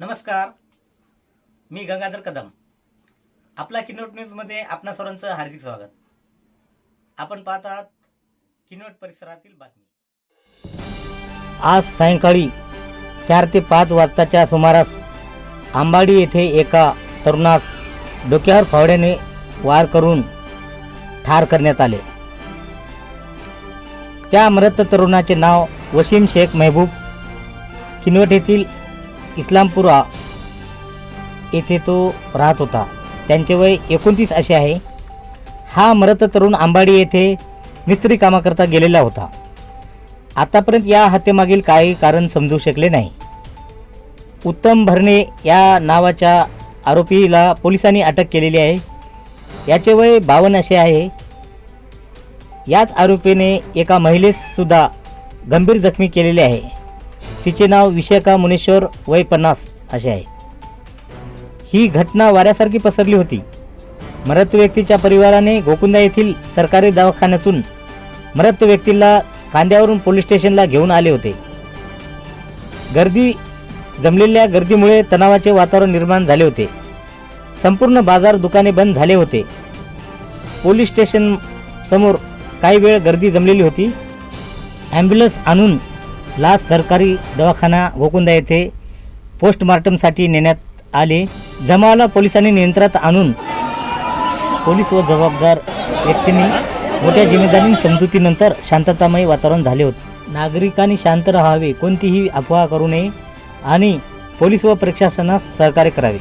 नमस्कार. मी गंगाधर कदम. आपला किनोट न्यूजमध्ये आपणा सर्वांचं हार्दिक स्वागत. आपण पाहत आहात किनोट परिसरातील बातमी. आज सायंकाळी चार ते पाच वाजताच्या सुमारास आंबाडी येथे एका तरुणास डोक्यावर फावड्याने वार करून ठार करण्यात आले. त्या मृत तरुणाचे नाव वसीम शेख मेहबूब किनवट येथील इस्लामपुरा येथे तो राहत होता. त्यांचे वय एकोणतीस असे आहे. हा मृत तरुण आंबाडी येथे मिस्त्री कामाकरता गेलेला होता. आतापर्यंत या हत्येमागील काही कारण समजू शकले नाही. उत्तम भरणे या नावाच्या आरोपीला पोलिसांनी अटक केलेली आहे. याचे वय बावन्न असे आहे. याच आरोपीने एका महिलेससुद्धा गंभीर जखमी केलेले आहे. तिचे नाव विशाखा मुनेश्वर वय पन्नास असे आहे. ही घटना वाऱ्यासारखी पसरली होती. मृत व्यक्तीच्या परिवाराने गोकुंदा येथील सरकारी दवाखान्यातून मृत व्यक्तीला कांद्यावरून पोलीस स्टेशनला घेऊन आले होते. गर्दी जमलेल्या गर्दीमुळे तणावाचे वातावरण निर्माण झाले होते. संपूर्ण बाजार दुकाने बंद झाले होते. पोलीस स्टेशन समोर काही वेळ गर्दी जमलेली होती. ॲम्ब्युलन्स आणून लास सरकारी दवाखाना गोकुंदा येथे पोस्टमार्टमसाठी नेण्यात आले. जमावाला पोलिसांनी नियंत्रणात आणून पोलीस व जबाबदार व्यक्तींनी मोठ्या जिम्मेदारी समजुतीनंतर शांततामय वातावरण झाले होते. नागरिकांनी शांत राहावे कोणतीही अफवा करू नये आणि पोलीस व प्रशासनास सहकार्य करावे.